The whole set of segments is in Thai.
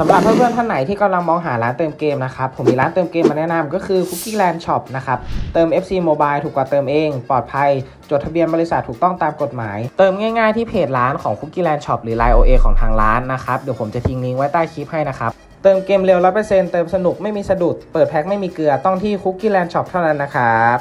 สำหรับเพื่อนๆท่านไหนที่กำลังมองหาร้านเติมเกมนะครับผมมีร้านเติมเกมมาแนะนำก็คือ Cookie Land Shop นะครับเติม FC Mobile ถูกกว่าเติมเอง ปลอดภัย จดทะเบียนบริษัทถูกต้องตามกฎหมาย เติมง่ายๆที่เพจร้านของ Cookie Land Shop หรือ Line OA ของทางร้านนะครับเดี๋ยวผมจะทิ้งลิงก์ไว้ใต้คลิปให้นะครับเติมเกมเร็ว 100%เติมสนุกไม่มีสะดุด เปิดแพ็คไม่มีเกลือต้องที่ Cookie Land Shop เท่านั้นนะครับ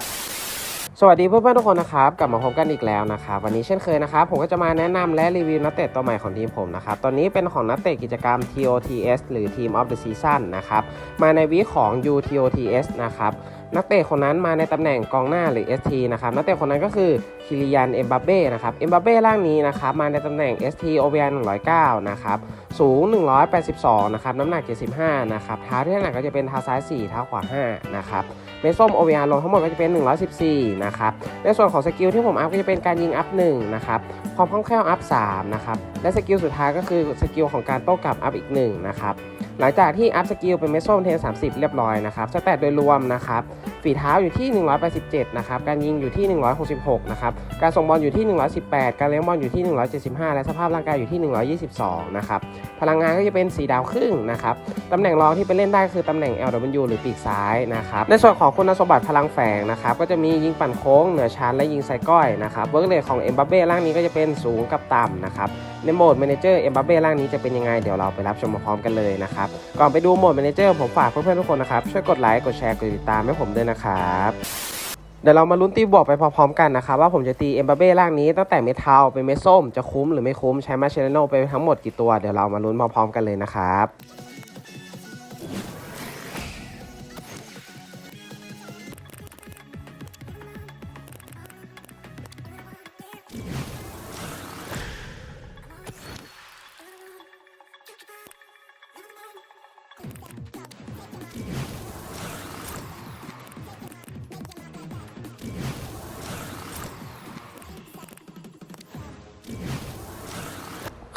สวัสดีเพื่อนๆทุกคนนะครับกลับมาพบกันอีกแล้วนะครับวันนี้เช่นเคยนะครับผมก็จะมาแนะนำและรีวิวนักเตะตัวใหม่ของทีมผมนะครับตอนนี้เป็นของนักเตะกิจกรรม TOTS หรือ Team of the Season นะครับมาในวีของ UTOTS นะครับนักเตะคนนั้นมาในตำแหน่งกองหน้าหรือ ST นะครับนักเตะคนนั้นก็คือคิริยันเอ็มบัเบ้นะครับเอ็มบัเบ้ร่างนี้นะครับมาในตำแหน่ง ST OBR 109นะครับสูง 182นะครับน้ำหนัก75นะครับเท้าที่ถนัดก็จะเป็นเท้าซ้าย 4 เท้าขวา5นะครับ เมตรส้ม OVR ลงทั้งหมดก็จะเป็น 114 นะครับ ในส่วนของสกิลที่ผมอัพก็จะเป็นการยิงอัพ1นะครับ ความคล่องแคล่วอัพ3นะครับ และสกิลสุดท้ายก็คือสกิลของการโต้กลับอัพอีก1นะครับ หลังจากที่อัพสกิลเป็นเมตรส้มเทน30 เรียบร้อยนะครับสแตทโดยรวมนะครับฝีเท้าอยู่ที่ 187 นะครับ การยิงอยู่ที่ 166 นะครับ การส่งบอลอยู่ที่ 118 การเลี้ยงบอลอยู่ที่ 175 และสภาพร่างกายอยู่ที่ 122 นะครับ พลังงานก็จะเป็นสีดาวครึ่งนะครับ ตำแหน่งรองที่ไปเล่นได้คือตำแหน่ง LW หรือปีกซ้ายนะครับ ในส่วนของคุณสมบัติพลังแฝงนะครับ ก็จะมียิงปั่นโค้ง เหนือชั้นและยิงไซก้อยนะครับ เวิร์กเรทของเอ็มบัปเบ้ร่างนี้ก็จะเป็นสูงกับต่ำนะครับในโหมด Manager เอ็มบัปเบ้ร่างนี้จะเป็นยังไง เดี๋ยวเราไปรับชมพร้อมกันเลยนะครับ ก่อนไปดูโหมด Manager ผมฝากเพื่อนๆทุกคนนะครับ ช่วยกดไลค์ กดแชร์ กดติดตามให้ผมด้วยนะครับเดี๋ยวเรามาลุ้นตีบวกไปพร้อมๆกันนะครับว่าผมจะตีเอ็มบัปเบ้ร่างนี้ตั้งแต่เม็ดเทาเป็นเมส้มจะคุ้มหรือไม่คุ้มใช้มาเชลโนไปทั้งหมดกี่ตัวเดี๋ยวเรามาลุ้นพร้อมๆกันเลยนะครับ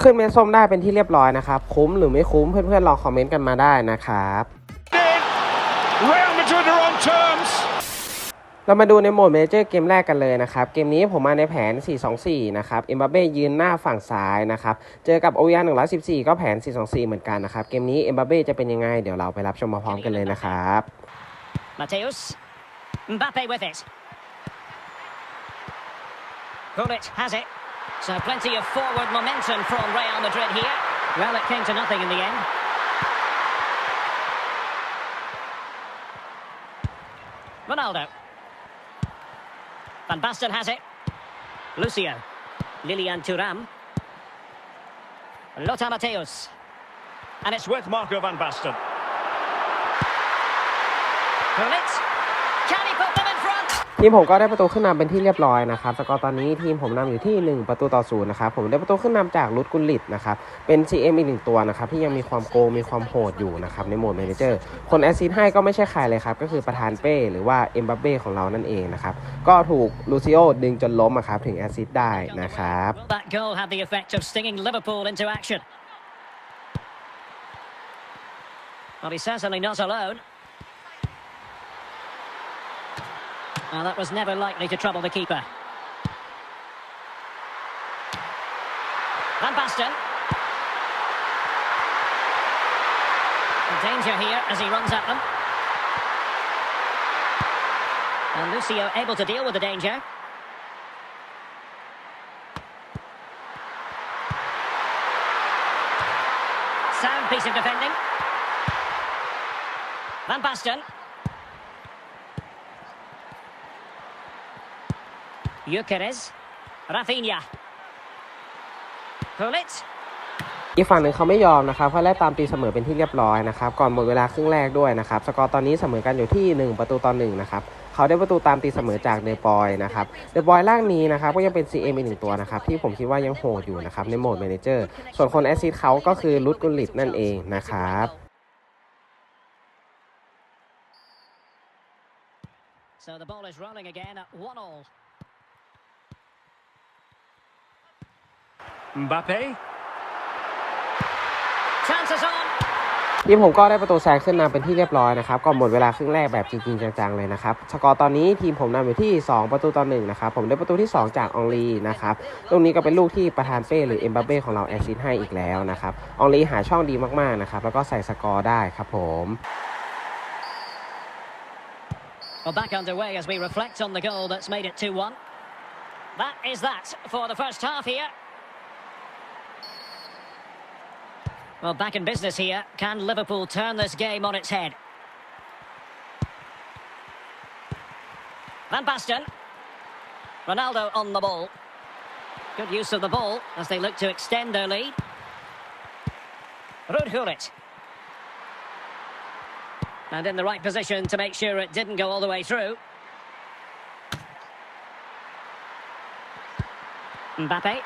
ขึ้นเม็ดส้มได้เป็นที่เรียบร้อยนะครับ คุ้มหรือไม่คุ้มเพื่อนๆลองคอมเมนต์กันมาได้นะครับ Real Madrid are on terms. เรามาดูในโหมดเมเจอร์เกมแรกกันเลยนะครับ เกมนี้ผมมาในแผน 4-2-4 นะครับเอ็มบัปเบ้ยืนหน้าฝั่งซ้ายนะครับ เจอกับโอเ r 114 ก็แผน 4-2-4 เหมือนกันนะครับ เกมนี้เอ็มบัปเบ้จะเป็นยังไง เดี๋ยวเราไปรับชมมาพร้อมกันเลยนะครับ Mateus. Mbappe with it. Gullit has it. So plenty of forward momentum from Real Madrid here. Well, it came to nothing in the end. Ronaldo. Van Basten has it. Lucio. Lilian Thuram. Lothar Mateus. And it's With Marco van Basten. Can he put? ทีมผมก็ได้ประตูขึ้นนำเป็นที่เรียบร้อยนะครับสกอร์ตอนนี้ทีมผมนำอยู่ที่ 1 ประตูต่อศูนย์นะครับผมได้ประตูขึ้นนำจากรุดกุลิตนะครับเป็น CM อีกหนึ่งตัวนะครับที่ยังมีความโกงมีความโหดอยู่นะครับในโหมด m ม n เจอร์ คนแอสซิสต์ให้ก็ไม่ใช่ใครเลยครับก็คือประธานเป้หรือว่าเอ็มบัปเบ้ของเรานั่นเองนะครับก็ถูกลูซิโอดึงจนล้มอะครับถึงแอสซิสต์ได้นะครับ Well, he's certainly not alone. Well, that was never likely to trouble the keeper. Van Basten. The danger here as he runs at them. And Lucio able to deal with the danger. Sound piece of defending. Van Basten. Gyökeres. Rafinha. Gullit. อีกฝั่งหนึ่งเขาไม่ยอมนะครับเขาไล่ตามตีเสมอเป็นที่เรียบร้อยนะครับก่อนหมดเวลาครึ่งแรกด้วยนะครับสกอร์ตอนนี้เสมอกันอยู่ที่ 1 ประตูต่อ1นะครับเขาได้ประตูตามตีเสมอจากเดปอยนะครับเดปอยล่างนี้นะครับก็ยังเป็น CM อีกหนึ่งตัวนะครับที่ผมคิดว่ายังโหดอยู่นะครับในโหมด Manager ส่วนคนแอสซิสต์เขาก็คือลุดกุลลิตนั่นเองนะครับ So the ball is rolling again at one all. Mbappe. Chances on. ทีมผมก็ได้ประตูแซงขึ้นนำเป็นที่เรียบร้อยนะครับก่อนหมดเวลาครึ่งแรกแบบจริงๆจังๆเลยนะครับ สกอร์ตอนนี้ทีมผมนำอยู่ที่ 2 ประตูต่อหนึ่งนะครับ ผมได้ประตูที่ 2 จากอองลีนะครับ ลูกนี้ก็เป็นลูกที่ประธานเป้หรือเอ็มบัปเป้ของเราแอสซิสต์ให้อีกแล้วนะครับอองลีหาช่องดีมากๆนะครับ แล้วก็ใส่สกอร์ได้ครับผม Well, back underway as we reflect on the goal that's made it 2 1. That is that for the first half here. Well, back in business here. Can Liverpool turn this game on its head? Van Basten. Ronaldo on the ball. Good use of the ball as they look to extend their lead. Ruud Gullit. And in the right position to make sure it didn't go all the way through. Mbappe.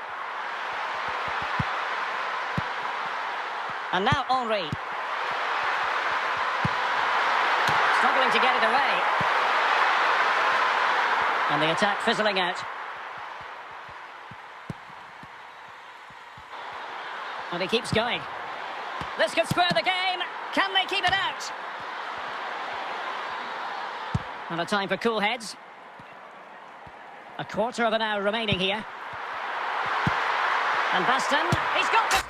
And now Henri. Struggling to get it away. And the attack fizzling out. And he keeps going. This could square the game. Can they keep it out? And a time for cool heads. A quarter of an hour remaining here. And Baston, he's got score!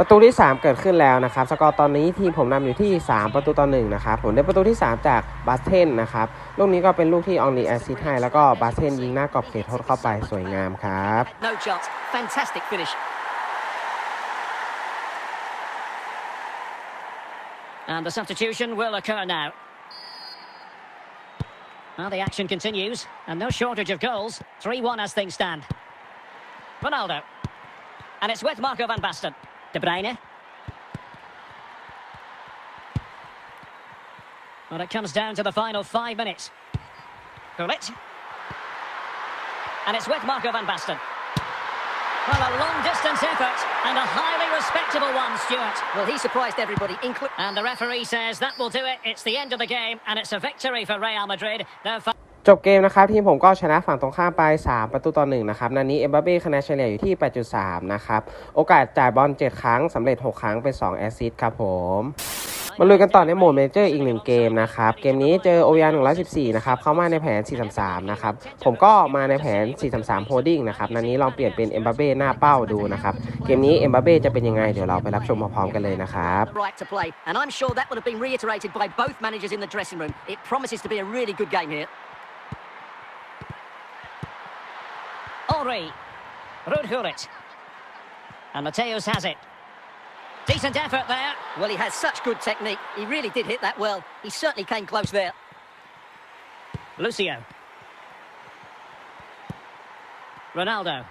ประตูที่ 3 เกิดขึ้นแล้วนะครับ สกอร์ตอนนี้ทีมผมนำอยู่ที่ 3 ประตูต่อ1นะครับ ผมได้ประตูที่ 3 จากบาสเทนนะครับ ลูกนี้ก็เป็นลูกที่อองลีแอสซิสต์ให้ แล้วก็บาสเทนยิงหน้ากรอบเขตโทษเข้าไปสวยงามครับ No chance. Fantastic finish. And the substitution will occur now. Well, the action continues, and no shortage of goals. 3 1 as things stand. Ronaldo. And it's with Marco van Basten. De Bruyne. Well, it comes down to the final five minutes. Gullit. And it's with Marco van Basten. Well, a long distance effort and a highly respectable one, Stuart. Well, he surprised everybody, including. And the referee says that will do it. It's the end of the game, and it's a victory for Real Madrid. Their จบเกมนะครับทีมผมก็ชนะฝั่งตรงข้ามไป 3 ประตูต่อ1นะครับนัดนี้เอ็มบัปเป้คะแนนเฉลี่ยอยู่ที่ 8.3 นะครับ โอกาสจ่ายบอล 7 ครั้งสำเร็จ 6 ครั้งเป็น 2 แอสซิสต์ครับผมมาลุยกันต่อในโหมดเมเจอร์อีกหนึ่งเกมนะครับ เกมนี้เจอโอยา114 นะครับ เข้ามาในแผน 433 นะครับ ผมก็มาในแผน 433 โฮดดิ้งนะครับ นัดนี้ลองเปลี่ยนเป็นเอ็มบัเป้หน้าเป้าดูนะครับ เกมนี้เอ็มบัเป้จะเป็นยังไง เดี๋ยวเราไปรับชมพร้อมๆกันเลยนะครับ Right to play, and I'm sure that would have been reiterated by both managers in the dressing room. It promises to be a really good game here. Ruud Gullit. And Mateus has it. Decent effort there. Well, he has such good technique. He really did hit that well. He certainly came close there. Lucio. Ronaldo.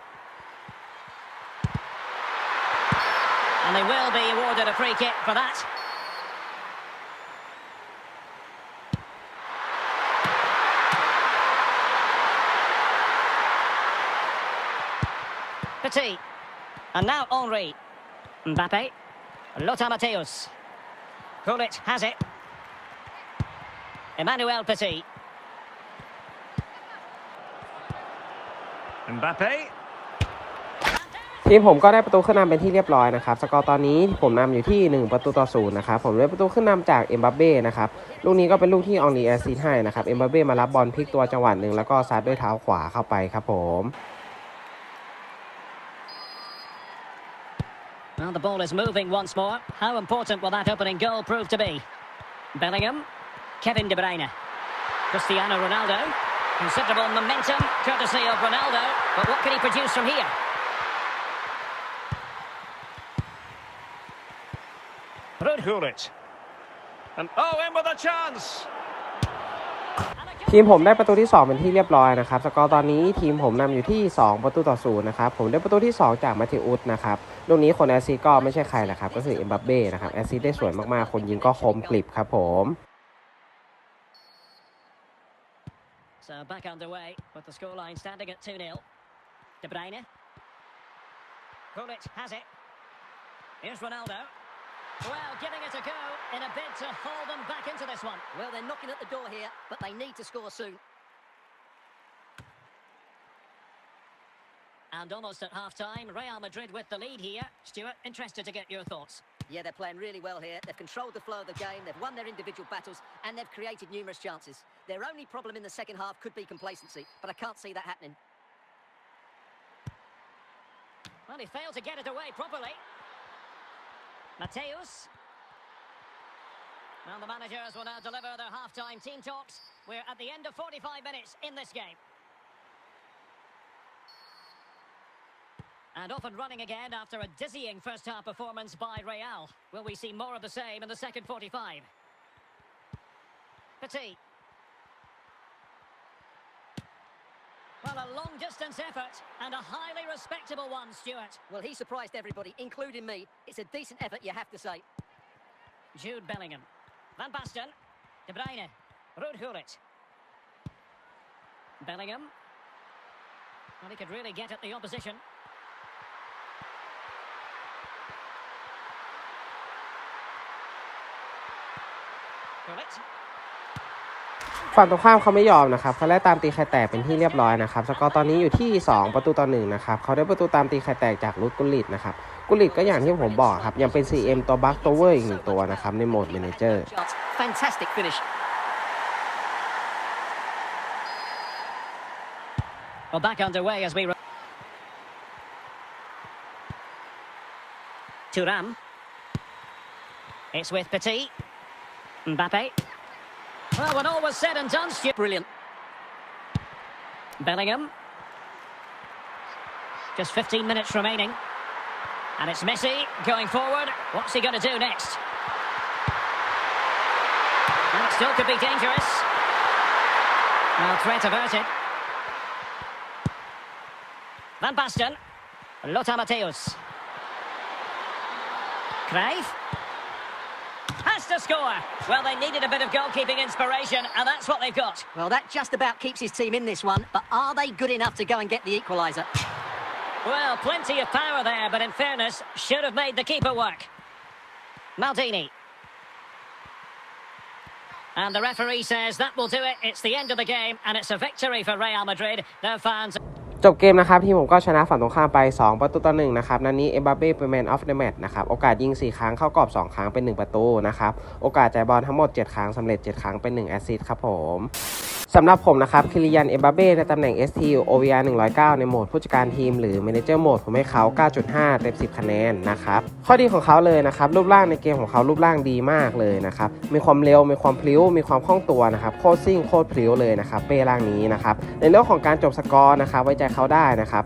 And they will be awarded a free kick for that. Petit. And now Henri. Mbappe. Lothar Matthäus. Gullit has it. Emmanuel Petit. Mbappe. ทีมผมก็ได้ประตูขึ้นนำเป็นที่เรียบร้อยนะครับ สกอร์ตอนนี้ผมนำอยู่ที่ 1 ประตูต่อศูนย์นะครับ ผมได้ประตูขึ้นนำจากเอ็มบัปเบ้นะครับ ลูกนี้ก็เป็นลูกที่อองลีแอสซิสต์ให้นะครับ เอ็มบัปเบ้มารับบอลพลิกตัวจังหวะหนึ่งแล้วก็ซัดด้วยเท้าขวาเข้าไปครับผม Well, the ball is moving once more. How important will that opening goal prove to be? Bellingham, Kevin De Bruyne, Cristiano Ronaldo. Considerable momentum, courtesy of Ronaldo. But what can he produce from here? Ruud Gullit. And oh, in with a chance. ทีมผมได้ประตูที่ 2 เป็นที่เรียบร้อยนะครับ สกอร์ตอนนี้ทีมผมนำอยู่ที่ 2 ประตูต่อศูนย์นะครับ ผมได้ประตูที่ 2 จากมาเทอุสนะครับลูกนี้คนแอสซิสต์ก็ไม่ใช่ใครแหละครับ ก็คือเอ็มบัปเบ้นะครับ แอสซิสต์ได้สวยมากๆ คนยิงก็คมกลิบครับผม So back underway with the scoreline standing at 2 0. De Bruyne. Gullit has it. Here's Ronaldo. Well, giving it a go in a bid to haul them back into this one. Well, they're knocking at the door here, but they need to score soon. And almost at half time, Real Madrid with the lead here. Stuart, interested to get your thoughts. Yeah, they're playing really well here. They've controlled the flow of the game, they've won their individual battles, and they've created numerous chances. Their only problem in the second half could be complacency, but I can't see that happening. Well, he failed to get it away properly. Mateus. Well, the managers will now deliver their half-time team talks. We're at the end of 45 minutes in this game. And off and running again after a dizzying first-half performance by Real. Will we see more of the same in the second 45? Petit. Well, a long-distance effort and a highly respectable one, Stuart. Well, he surprised everybody, including me. It's a decent effort, you have to say. Jude Bellingham. Van Basten. De Bruyne. Ruud Gullit. Bellingham. Well, he could really get at the opposition. Gullit. ฝั่งตรงข้ามเขาไม่ยอมนะครับเขาไล่ตามตีไข่แตกเป็นที่เรียบร้อยนะครับสกอร์ตอนนี้อยู่ที่ 2 ประตูต่อหนึ่งนะครับเขาได้ประตูตามตีไข่แตกจากรุดกุลิตนะครับกุลิตก็อย่างที่ผมบอกครับ ยังเป็น CM ตัวบัคตัวเวอร์อีกหนึ่งตัวนะครับในโหมด Manager Chance. Fantastic finish. Well, back underway as we... ro- Thuram. It's with Petit. Mbappe. Well, when all was said and done, Stuart... Brilliant. Bellingham. Just 15 minutes remaining. And it's Messi going forward. What's he going to do next? And it still could be dangerous. Well, threat averted. Van Basten. Lothar Matthäus. Cruyff. To score. Well, they needed a bit of goalkeeping inspiration, and that's what they've got. Well, that just about keeps his team in this one, but are they good enough to go and get the equaliser? Well, plenty of power there, but in fairness, should have made the keeper work. Maldini. And the referee says that will do it. It's the end of the game, and it's a victory for Real Madrid. Their fans จบเกมนะครับทีมผมก็ชนะฝั่งตรงข้ามไป 2 ประตูต่อ1นะครับนัดนี้เอ็มบัปเป้เป็นแมนออฟเดอะแมตช์นะครับโอกาสยิง 4 ครั้งเข้ากรอบ 2 ครั้งเป็น 1 ประตูนะครับโอกาสจ่ายบอลทั้งหมด 7 ครั้งสำเร็จ 7 ครั้งเป็น 1 แอสซิสต์ครับผม สำหรับผมนะครับคิริยัน เอ็มบัปเป้ในตำแหน่ง ST OVR 109 ในโหมดผู้จัดการทีมหรือ Manager Mode ผมให้เขา 9.5 เต็ม 10 คะแนนนะครับ ข้อดีของเขาเลยนะครับ รูปร่างในเกมของเขารูปร่างดีมากเลยนะครับ มีความเร็ว มีความพลิ้ว มีความคล่องตัวนะครับ โคตรซิ่งโคตรพลิ้วเลยนะครับ เป้ร่างนี้นะครับ ในเรื่องของการจบสกอร์นะครับ ไว้ใจเขาได้นะครับ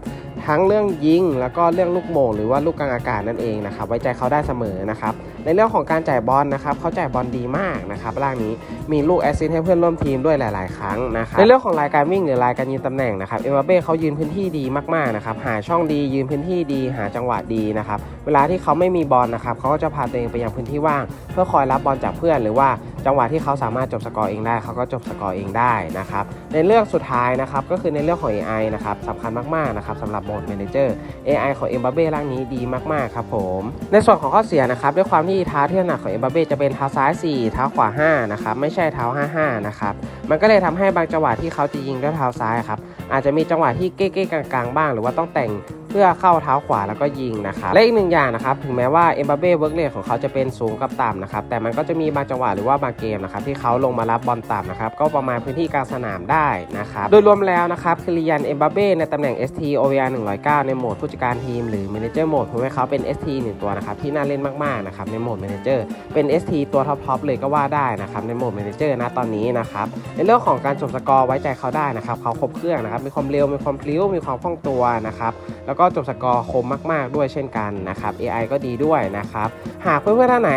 ทั้งเรื่องยิงแล้วก็เรื่องลูกโมงหรือว่าลูกกลางอากาศนั่นเองนะครับ ไว้ใจเขาได้เสมอนะครับ ในเรื่องของการจ่ายบอลนะครับเขาจ่ายบอลดีมากนะครับร่างนี้มีลูกแอสซิสให้เพื่อนร่วมทีมด้วยหลาย ๆ ครั้งนะครับในเรื่องของรายการวิ่งหรือรายการยืนตำแหน่งนะครับเอ็มบัปเป้เขายืนพื้นที่ดีมากๆนะครับหาช่องดียืนพื้นที่ดีหาจังหวะดีนะครับเวลาที่เขาไม่มีบอลนะครับเขาก็จะพาตัวเองไปยังพื้นที่ว่าง เพื่อคอยรับบอลจากเพื่อน หรือว่าจังหวะที่เขาสามารถจบสกอร์เองได้เขาก็จบสกอร์เองได้นะครับในเรื่องสุดท้ายนะครับก็คือในเรื่องของ AI นะครับสำคัญมากๆนะครับสำหรับโหมด Manager AI ของเอ็มบัปเป้ร่างนี้ดีมากๆครับผมในส่วนของข้อเสียนะครับด้วยความที่ที่เท้าที่ถนัดของเอ็มบัปเป้จะเป็นเท้าซ้าย 4 เท้าขวา 5 นะครับ ไม่ใช่เท้า 55 นะครับ มันก็เลยทำให้บางจังหวะที่เขาจะยิงด้วยเท้าซ้ายครับ อาจจะมีจังหวะที่เก้ๆกลางๆ บ้าง หรือว่าต้องแต่ง เพื่อเข้าเท้าขวาแล้วก็ยิงนะครับและอีกหนึ่งอย่างนะครับถึงแม้ว่าเอ็มบัเป้เวิร์กเรทของเขาจะเป็นสูงกับต่ำนะครับแต่มันก็จะมีบางจังหวะหรือว่าบางเกมนะครับที่เขาลงมารับบอลต่ำนะครับก็ประมาณพื้นที่กลางสนามได้นะครับโดยรวมแล้วนะครับคิริยันเอ็มบัเป้ในตำแหน่ง ST OVR 109 ในโหมดผู้จัดการทีมหรือ Manager Mode ผมให้เขาเป็น ST หนึ่งตัวนะครับที่น่าเล่นมากๆนะครับในโหมด Manager เป็น ST ตัวท็อปๆเลยก็ว่าได้นะครับในโหมด Manager นะตอนนี้นะครับในเรื่องของการจบสกอร์ไว้ใจเขาได้นะครับเขาครบเครื่องนะครับมีความเร็วมีความพลิ้วมีความคล่องตัวนะครับแล้วก็ก็จบสกอร์คมมาก ๆ ด้วยเช่นกันนะครับ AI ก็ดีด้วยนะครับ หากเพื่อนๆท่านไหน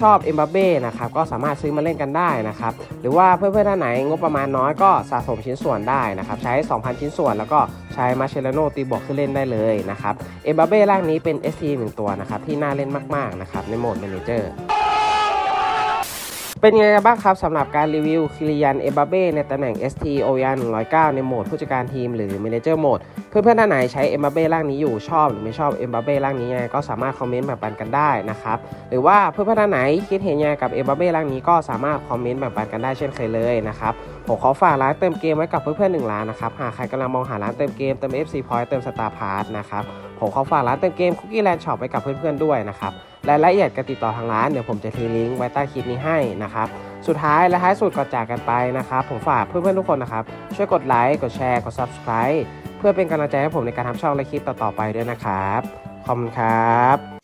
ชอบเอ็มบัเบ้นะครับก็สามารถซื้อมาเล่นกันได้นะครับ หรือว่าเพื่อนๆท่านไหนงบประมาณน้อยก็สะสมชิ้นส่วนได้นะครับ ใช้ 2,000 ชิ้นส่วน แล้วก็ใช้มาเชลโนตีบวกขึ้นเล่นได้เลยนะครับเอ็มบัเบ้ร่างนี้เป็น ST หนึ่งตัวนะครับที่น่าเล่นมาก ๆ นะครับในโหมด Manager เเป็นยังไงกันบ้างครับสำหรับการรีวิวคิริยันเอบาเบ้ในตำแหน่ง ST OR 109 ในโหมดผู้จัดการทีมหรือ Manager Mode เพื่อนๆท่านไหนใช้เอบาเบ้ร่างนี้อยู่ชอบหรือไม่ชอบเอบาเบ้ร่างนี้ยังไงก็สามารถคอมเมนต์แบ่งปันกันได้นะครับ หรือว่าเพื่อนๆท่านไหนคิดเห็นยังไงกับเอบาเบ้ร่างนี้ก็สามารถคอมเมนต์แบ่งปันกันได้เช่นเคยเลยนะครับ ผมขอฝากร้านเติมเกมไว้กับเพื่อนๆหนึ่งร้านนะครับ หากใครกำลังมองหาร้านเติมเกมเติม FC Point เติม Star Pass นะครับ ผมขอฝากร้านเติมเกม Cookie Land Shop ไว้กับเพื่อนๆด้วยนะครับรายละเอียดการติดต่อทางร้านเดี๋ยวผมจะทิ้งลิงก์ไว้ใต้คลิปนี้ให้นะครับ สุดท้ายและท้ายสุดก่อนจากกันไปนะครับ ผมฝากเพื่อนๆทุกคนนะครับ ช่วยกดไลค์กดแชร์กด Subscribe เพื่อเป็นกำลังใจให้ผมในการทำช่องและคลิปต่อๆไปด้วยนะครับขอบคุณครับ